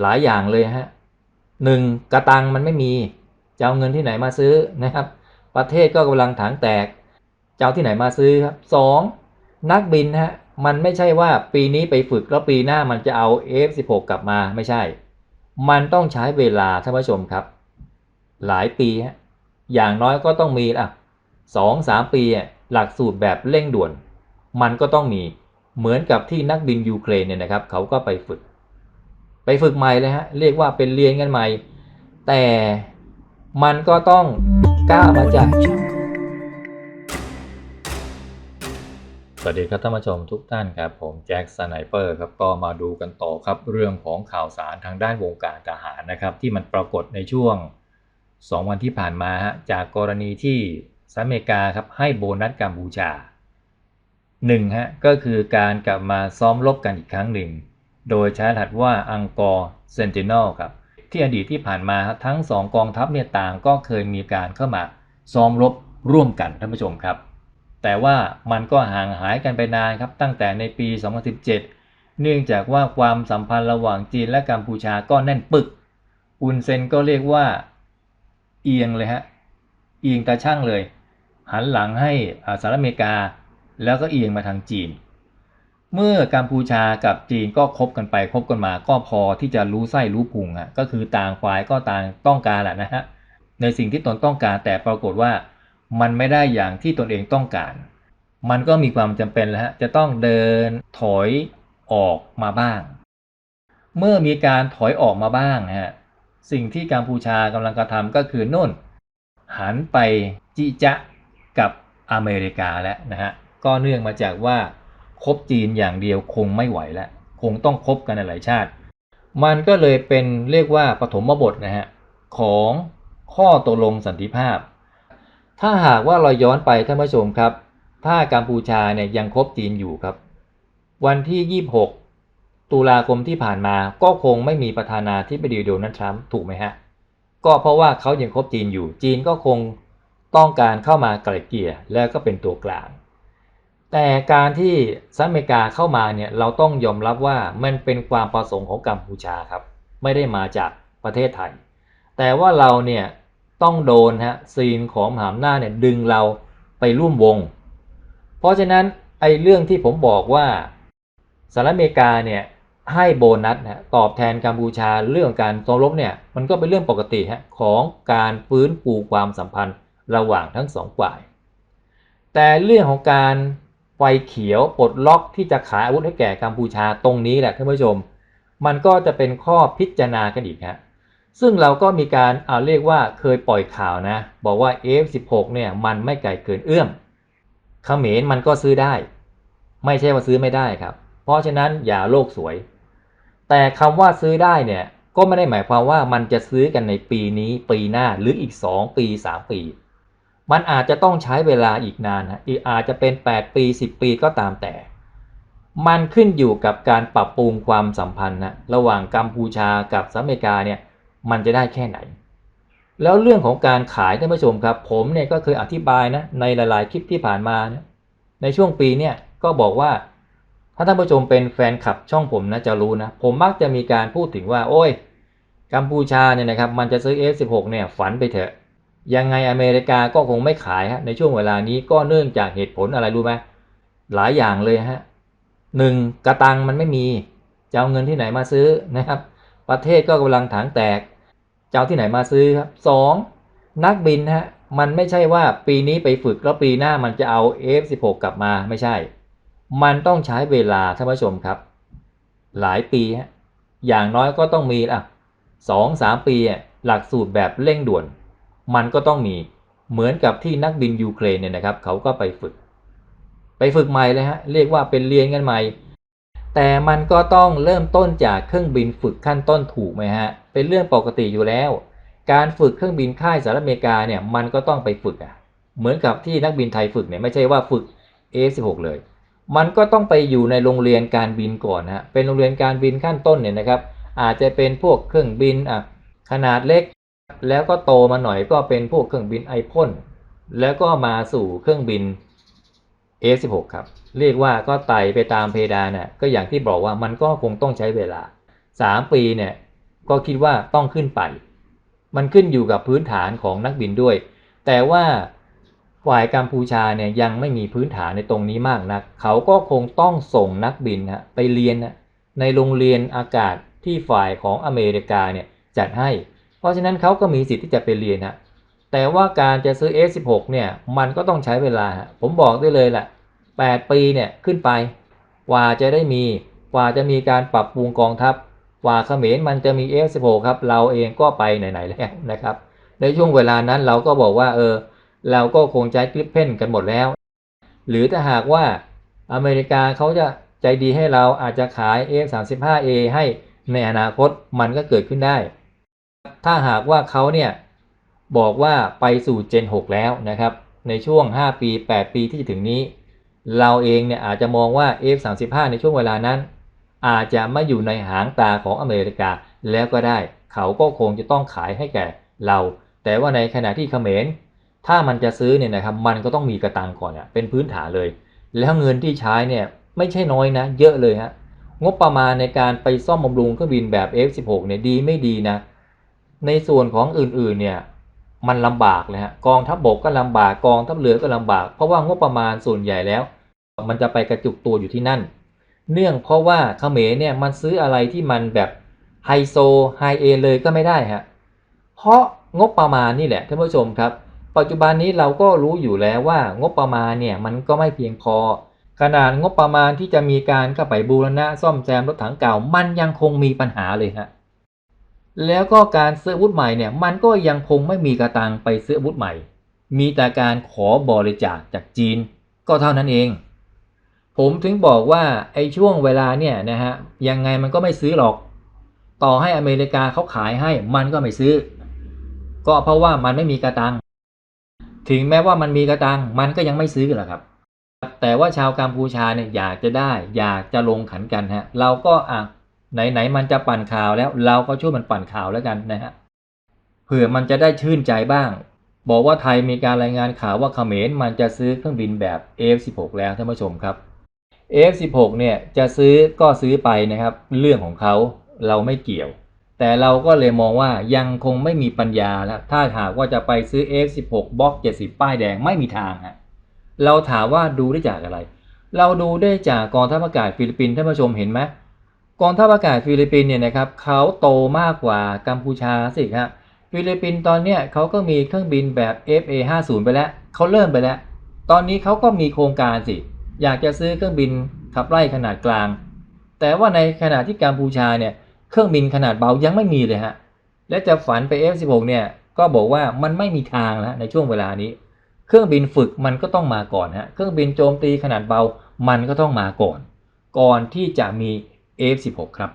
หลายอย่างเลยฮะหนึ่งกระตังมันไม่มีจะเอาเงินที่ไหนมาซื้อนะครับ ประเทศก็กำลังถางแตกจะเอาที่ไหนมาซื้อครับสองนักบินฮะมันไม่ใช่ว่าปีนี้ไปฝึกแล้วปีหน้ามันจะเอา F16 กลับมาไม่ใช่ มันต้องใช้เวลาท่านผู้ชมครับ หลายปีฮะอย่างน้อยก็ต้องมีอะสองสามปีหลักสูตรแบบเร่งด่วน มันก็ต้องมีเหมือนกับที่นักบินยูเครนเนี่ยนะครับ เขาก็ไปฝึก ฝึกใหม่เลยฮะเรียกว่าเป็นเรียนกันใหม่ แต่มันก็ต้องกล้ามาจากสวัสดีครับท่านผู้ชมทุกท่านครับผมแจ็คสไนเปอร์ครับก็มาดูกันต่อครับเรื่องของข่าวสารทางด้านวงการทหารนะครับ ที่มันปรากฏในช่วง 2 วันที่ผ่านมาฮะจากกรณีที่สหรัฐอเมริกาครับให้โบนัสกัมพูชาหนึ่งฮะก็คือการกลับมาซ้อมรบกันอีกครั้งหนึ่ง โดยใช้รหัสว่าอังกอร์เซนติเนลครับ ที่อดีตที่ผ่านมาทั้งสองกองทัพเนี่ยต่างก็เคยมีการเข้ามาซ้อมรบร่วมกันท่านผู้ชมครับ แต่ว่ามันก็ห่างหายกันไปนานครับตั้งแต่ในปี 2017 เนื่องจากว่าความสัมพันธ์ระหว่างจีนและกัมพูชาก็แน่นปึก อุนเซนก็เรียกว่าเอียงเลยฮะเอียงตาช่างเลย หันหลังให้สหรัฐอเมริกา แล้วก็เอียงมาทางจีน เมื่อกัมพูชากับจีนก็คบกันไปคบกันมาก็พอที่จะรู้ไส้รู้พุงฮะก็คือต่างฝ่ายก็ต่างต้องการแหละนะฮะในสิ่งที่ตนต้องการแต่ปรากฏว่ามันไม่ได้อย่างที่ตนเองต้องการ มันก็มีความจำเป็นแล้วฮะจะต้องเดินถอยออกมาบ้าง เมื่อมีการถอยออกมาบ้างฮะสิ่งที่กัมพูชากำลังกระทำก็คือนุ่น หันไปจิจะกับอเมริกาแล้วนะฮะก็เนื่องมาจากว่า คบจีนอย่างเดียวคงไม่ไหวแล้วคงต้องคบกันในหลายชาติ มันก็เลยเป็นเรียกว่าปฐมบทนะฮะของข้อตกลงสันติภาพ ถ้าหากว่าเราย้อนไปท่านผู้ชมครับ ถ้ากัมพูชาเนี่ยยังคบจีนอยู่ครับ วันที่ 26 ตุลาคมที่ผ่านมาก็คงไม่มีประธานาธิบดีโดนัลด์ทรัมป์ถูกไหมฮะ ก็เพราะว่าเขายังคบจีนอยู่ จีนก็คงต้องการเข้ามาไกล่เกลี่ยแล้วก็เป็นตัวกลาง แต่การที่สหรัฐอเมริกาเข้ามาเนี่ยเราต้องยอมรับว่ามันเป็นความประสงค์ของกัมพูชาครับ ไม่ได้มาจากประเทศไทย แต่ว่าเราเนี่ยต้องโดนฮะซีนของมหาอำนาจเนี่ยดึงเราไปร่วมวง เพราะฉะนั้นไอ้เรื่องที่ผมบอกว่าสหรัฐอเมริกาเนี่ยให้โบนัสนะตอบแทนกัมพูชาเรื่องการซ้อรบเนี่ยมันก็เป็นเรื่องปกติฮะของการฟื้นฟูความสัมพันธ์ระหว่างทั้งสองฝ่าย แต่เรื่องของการ ไฟเขียวปลดล็อกที่จะขายอาวุธให้แก่กัมพูชาตรงนี้แหละท่านผู้ชม มันก็จะเป็นข้อพิจารณากันอีกฮะซึ่งเราก็มีการเอาเรียกว่าเคยปล่อยข่าวนะ บอกว่า F16 เนี่ยมันไม่ไกลเกินเอื้อมเขมรมันก็ซื้อได้ ไม่ใช่ว่าซื้อไม่ได้ครับ เพราะฉะนั้นอย่าโลกสวย แต่คำว่าซื้อได้เนี่ยก็ไม่ได้หมายความว่ามันจะซื้อกันในปีนี้ปีหน้าหรืออีก 2 ปี 3 ปี มันอาจจะต้องใช้เวลาอีกนานฮะอีกอาจจะเป็น 8 ปี 10 ปีก็ตามแต่ มันขึ้นอยู่กับการปรับปรุงความสัมพันธ์นะระหว่างกัมพูชากับสหรัฐอเมริกาเนี่ยมันจะได้แค่ไหน แล้วเรื่องของการขายท่านผู้ชมครับ ผมเนี่ยก็เคยอธิบายนะในหลายๆคลิปที่ผ่านมานะในช่วงปีเนี่ยก็บอกว่าถ้าท่านผู้ชมเป็นแฟนคลับช่องผมนะจะรู้นะ ผมมักจะมีการพูดถึงว่า โอ้ย กัมพูชาเนี่ยนะครับ มันจะซื้อ F16 เนี่ยฝันไปเถอะ ยังไงอเมริกาก็คงไม่ขายฮะในช่วงเวลานี้ก็เนื่องจากเหตุผลอะไรรู้ไหมหลายอย่างเลยฮะหนึ่งกระตังมันไม่มีจะเอาเงินที่ไหนมาซื้อนะครับ ประเทศก็กำลังถางแตกจะเอาที่ไหนมาซื้อครับสองนักบินฮะมันไม่ใช่ว่าปีนี้ไปฝึกแล้วปีหน้ามันจะเอา F16 กลับมาไม่ใช่ มันต้องใช้เวลาท่านผู้ชมครับ หลายปีฮะอย่างน้อยก็ต้องมีอะสองสามปีหลักสูตรแบบเร่งด่วน มันก็ต้องมีเหมือนกับที่นักบินยูเครนเนี่ยนะครับ เขาก็ไปฝึก ไปฝึกใหม่เลยฮะเรียกว่าเป็นเรียนกันใหม่ แต่มันก็ต้องเริ่มต้นจากเครื่องบินฝึกขั้นต้นถูกไหมฮะเป็นเรื่องปกติอยู่แล้ว การฝึกเครื่องบินค่ายสหรัฐอเมริกาเนี่ยมันก็ต้องไปฝึกอะเหมือนกับที่นักบินไทยฝึกเนี่ยไม่ใช่ว่าฝึก F16 เลย มันก็ต้องไปอยู่ในโรงเรียนการบินก่อนฮะเป็นโรงเรียนการบินขั้นต้นเนี่ยนะครับอาจจะเป็นพวกเครื่องบินอะขนาดเล็ก แล้วก็โตมาหน่อยก็เป็นพวกเครื่องบินไอพ่นแล้วก็มาสู่เครื่องบิน F16 ครับ เรียกว่าก็ไต่ไปตามเพดานน่ะก็อย่างที่บอกว่ามันก็คงต้องใช้เวลา 3 ปีเนี่ยก็คิดว่าต้องขึ้นไป มันขึ้นอยู่กับพื้นฐานของนักบินด้วย แต่ว่าฝ่ายกัมพูชาเนี่ยยังไม่มีพื้นฐานในตรงนี้มากนัก เขาก็คงต้องส่งนักบินฮะไปเรียนนะในโรงเรียนอากาศที่ฝ่ายของอเมริกาเนี่ยจัดให้ เพราะฉะนั้นเขาก็มีสิทธิ์ที่จะไปเรียนฮะแต่ว่าการจะซื้อ F16 เนี่ยมันก็ต้องใช้เวลา ผมบอกได้เลยแหละ8 ปีเนี่ยขึ้นไป กว่าจะได้มี กว่าจะมีการปรับปรุงกองทัพ กว่าเขมรมันจะมี F16 ครับ เราเองก็ไปไหนๆแล้วนะครับ ในช่วงเวลานั้นเราก็บอกว่าเออ เราก็คงใช้กริปเพนกันหมดแล้ว หรือถ้าหากว่าอเมริกาเขาจะใจดีให้เราอาจจะขาย F35A ให้ในอนาคตมันก็เกิดขึ้นได้ ถ้าหากว่าเขาเนี่ยบอกว่าไปสู่ Gen 6 แล้วนะครับ ในช่วง 5 ปี 8 ปีที่จะถึงนี้ เราเองเนี่ยอาจจะมองว่า F35 ในช่วงเวลานั้น อาจจะไม่อยู่ในหางตาของอเมริกาแล้วก็ได้ เขาก็คงจะต้องขายให้แก่เรา แต่ว่าในขณะที่เขมร ถ้ามันจะซื้อเนี่ยนะครับ มันก็ต้องมีกระตังก่อนอะเป็นพื้นฐานเลย แล้วเงินที่ใช้เนี่ยไม่ใช่น้อยนะ เยอะเลยฮะ งบประมาณในการไปซ่อมบำรุงเครื่องบินแบบ F16 เนี่ยดีไม่ดีนะ ในส่วนของอื่นๆเนี่ยมันลำบากเลยฮะกองทัพบบกก็ลำบากกองทัพเรือก็ลำบาก เพราะว่างบประมาณส่วนใหญ่แล้ว มันจะไปกระจุกตัวอยู่ที่นั่น เนื่องเพราะว่าเขมรเนี่ยมันซื้ออะไรที่มันแบบไฮโซไฮเอเลยก็ไม่ได้ฮะเพราะงบประมาณนี่แหละท่านผู้ชมครับ ปัจจุบันนี้เราก็รู้อยู่แล้วว่างบประมาณเนี่ยมันก็ไม่เพียงพอ ขนาดงบประมาณที่จะมีการเข้าไปบูรณะซ่อมแซมรถถังเก่า มันยังคงมีปัญหาเลยฮะ แล้วก็การซื้ออาวุธใหม่เนี่ยมันก็ยังคงไม่มีกระตังไปซื้ออาวุธใหม่ มีแต่การขอบริจาคจากจีนก็เท่านั้นเอง ผมถึงบอกว่าไอ้ช่วงเวลาเนี่ยนะฮะยังไงมันก็ไม่ซื้อหรอก ต่อให้อเมริกาเขาขายให้มันก็ไม่ซื้อ ก็เพราะว่ามันไม่มีกระตัง ถึงแม้ว่ามันมีกระตังมันก็ยังไม่ซื้อหรอกครับแต่ว่าชาวกัมพูชาเนี่ยอยากจะได้ อยากจะลงขันกันฮะ เราก็อะ ไหนๆมันจะปั่นข่าวแล้ว เราก็ช่วยมันปั่นข่าวแล้วกันนะฮะเผื่อมันจะได้ชื่นใจบ้าง บอกว่าไทยมีการรายงานข่าวว่าเขมรมันจะซื้อเครื่องบินแบบ F16 แล้วท่านผู้ชมครับ F16 เนี่ยจะซื้อก็ซื้อไปนะครับ เรื่องของเขาเราไม่เกี่ยว แต่เราก็เลยมองว่ายังคงไม่มีปัญญาแล้วถ้าหากว่าจะไปซื้อ F16 บล็อก 70 ป้ายแดงไม่มีทางฮะเราถามว่าดูได้จากอะไร เราดูได้จากกองทัพอากาศฟิลิปปินส์ท่านผู้ชมเห็นไหม กองทัพอากาศฟิลิปปินส์เนี่ยนะครับเขาโตมากกว่ากัมพูชาสิครับฟิลิปปินส์ตอนเนี้ยเขาก็มีเครื่องบินแบบ FA50 ไปแล้วเขาเริ่มไปแล้ว ตอนนี้เขาก็มีโครงการสิ อยากจะซื้อเครื่องบินขับไล่ขนาดกลาง แต่ว่าในขณะที่กัมพูชาเนี่ยเครื่องบินขนาดเบายังไม่มีเลยฮะและจะฝันไป F16 เนี่ยก็บอกว่ามันไม่มีทางแล้วในช่วงเวลานี้ เครื่องบินฝึกมันก็ต้องมาก่อนฮะเครื่องบินโจมตีขนาดเบามันก็ต้องมาก่อน ก่อนที่จะมี F16 ครับ